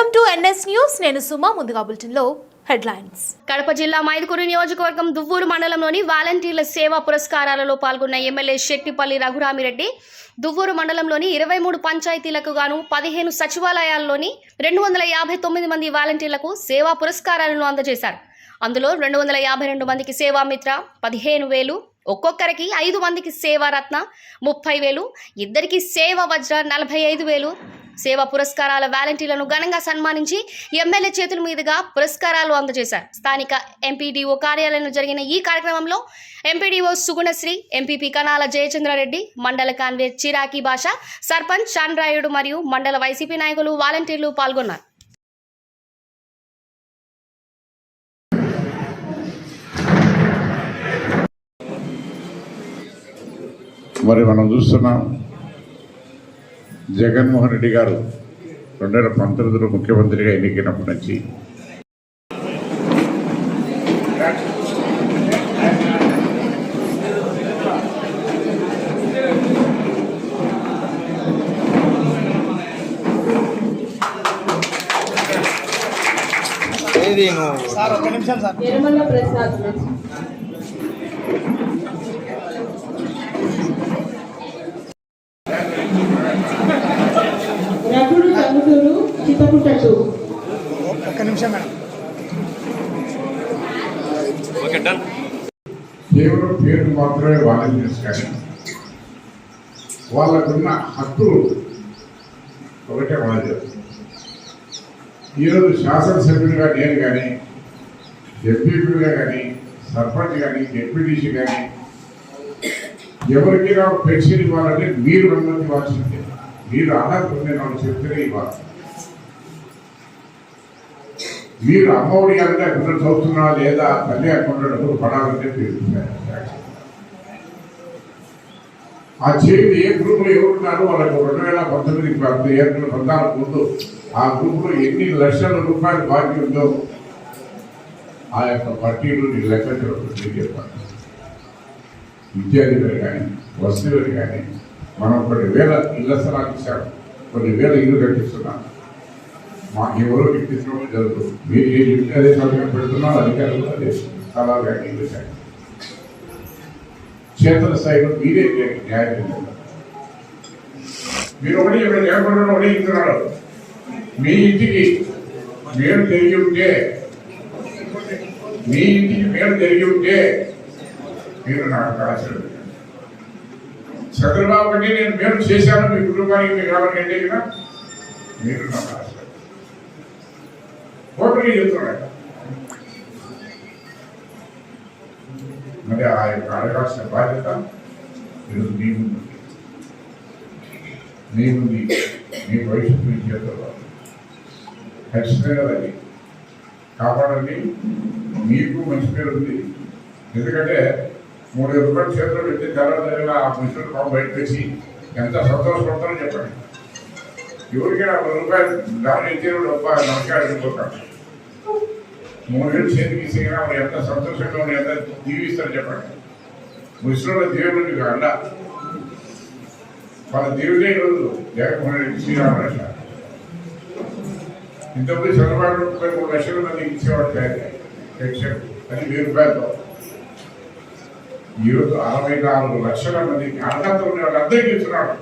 NS news. నేను సుమా ముందుగా బులెటిన్లో హెడ్లైన్స్. కడప జిల్లా మైదుకూరు నియోజకవర్గం దువ్వూరు మండలంలోని వాలంటీర్ల సేవా పురస్కారాలలో పాల్గొన్న ఎమ్మెల్యే శెట్టిపల్లి రఘురామిరెడ్డి దువ్వూరు మండలంలోని ఇరవై మూడు పంచాయతీలకు గాను పదిహేను సచివాలయాల్లోని రెండు వందల యాభై తొమ్మిది మంది వాలంటీర్లకు సేవా పురస్కారాలను అందజేశారు. అందులో రెండు వందల యాభై రెండు మందికి సేవామిత్ర పదిహేను వేలు ఒక్కొక్కరికి ఐదు మందికి సేవారత్న ముప్పై వేలు ఇద్దరికి సేవ వజ్ర నలభై ఐదు వేలు సేవా పురస్కారాల వాలంటీర్లను ఘనంగా సన్మానించి ఎమ్మెల్యే చేతుల మీదుగా పురస్కారాలు అందజేశారు. స్థానిక ఎంపీడీఓ కార్యాలయంలో జరిగిన ఈ కార్యక్రమంలో ఎంపీడీఓ సుగుణశ్రీ ఎంపీపీ కనాల జయచంద్రారెడ్డి మండల కాన్వే చిరాకీ భాష సర్పంచ్ చాండ్రాయుడు మరియు మండల వైసీపీ నాయకులు వాలంటీర్లు పాల్గొన్నారు. మరి మనం చూస్తున్నాం జగన్మోహన్ రెడ్డి గారు రెండు వేల పంతొమ్మిదిలో ముఖ్యమంత్రిగా ఎన్నికైనప్పటి నుంచి ఏది నువ్వు నిర్మల ప్రసాద్ రఘుడు ఒక్క నిమిషం మేడం. కేవలం పేరు మాత్రమే వాలంటీర్స్ కానీ వాళ్ళకున్న హక్కులు ఒకటే వాళ్ళు ఈరోజు శాసనసభ్యులుగా నేను కానీ ఎంపీపీలుగా కానీ సర్పంచ్ కానీ డిప్యూటీసీ కానీ ఎవరికైనా పెన్షన్ ఇవ్వాలంటే మీరు అనుమతి ఇవ్వాల్సిందే మీరు అన్నప్పుడు నేను నాకు చెప్తేనే ఇవ్వాలి. మీరు అమ్మఒడి అంటే పిల్లలు చదువుతున్నా లేదా తల్లి అకౌంట్లో పడాలంటే మీరు ఆ చేతి ఏ గ్రూప్ ఎవరున్నారు ఎవరున్నారో వాళ్ళకి రెండు వేల పంతొమ్మిది ఏప్రిల్ పద్నాలుగు ముందు ఆ గ్రూప్లో ఎన్ని లక్షల రూపాయలు బాకీ ఉందో ఆ యొక్క పట్టీలు నీ లెక్క చెప్పాలి. విద్యార్థులు కానీ వస్తువులు కానీ మనం కొన్ని వేల ఇళ్ళ స్థలాలు ఇచ్చాం. కొన్ని వేల ఇల్లు కట్టిస్తున్నాం. మాకు ఎవరో ఇప్పించడం జరుగుతుంది. మీరు ఏ ఇంటి అదే సమయం పెడుతున్నారు అధికారులు అదే స్థలాలు కానీ ఇల్లు కానీ క్షేత్ర స్థాయిలో మీరే న్యాయం మీరు ఒకటి ఇక్కడ లేకుండా ఒకటి ఇస్తున్నారు మీ ఇంటికి మేలు తెలిగి ఉంటే మీ ఇంటికి మేలు తెలిగి ఉంటే మీరు నాకు ఆశలు చంద్రబాబు అంటే నేను మేలు చేశాను మీ కుటుంబానికి మీకు రావాలంటే కదా? మీరు ఓటర్లు చెప్తున్నాడు మరి ఆ యొక్క అడగాల్సిన బాధ్యత ఈరోజు మీ ముందు ఉంది. మీ మీ భవిష్యత్తు మీ చేతుల్లో ఖచ్చితంగా అది కాపాడండి. మీకు మంచి పేరు ఉంది. ఎందుకంటే మూడు వేల రూపాయలు చేతిలో పెట్టి తెల్లవారు ఆ మనుషులు పాపం బయట తెచ్చి ఎంత సంతోషపడతారో చెప్పండి. ఎవరికైనా వంద రూపాయలు దాని ఇచ్చిన రూపాయలు నమస్కారం వెళ్ళిపోతాడు మూడు వేలు చేతికి ఇచ్చినా వాళ్ళు ఎంత సంతోషంగా ఉండి ఎంత దీవిస్తారు చెప్పండి. ముస్లింల దేవుడు కాడ వాళ్ళ దేవుడే ఈరోజు జగన్మోహన్ రెడ్డి శ్రీరామరాజ ఇంతకుముందు చంద్రబాబు ముప్పై మూడు లక్షల మంది ఇచ్చేవాడు పెన్షన్ అది వెయ్యి రూపాయలతో. ఈరోజు అరవై నాలుగు లక్షల మంది అర్హత ఉన్న వాళ్ళందరికీ ఇస్తున్నాడు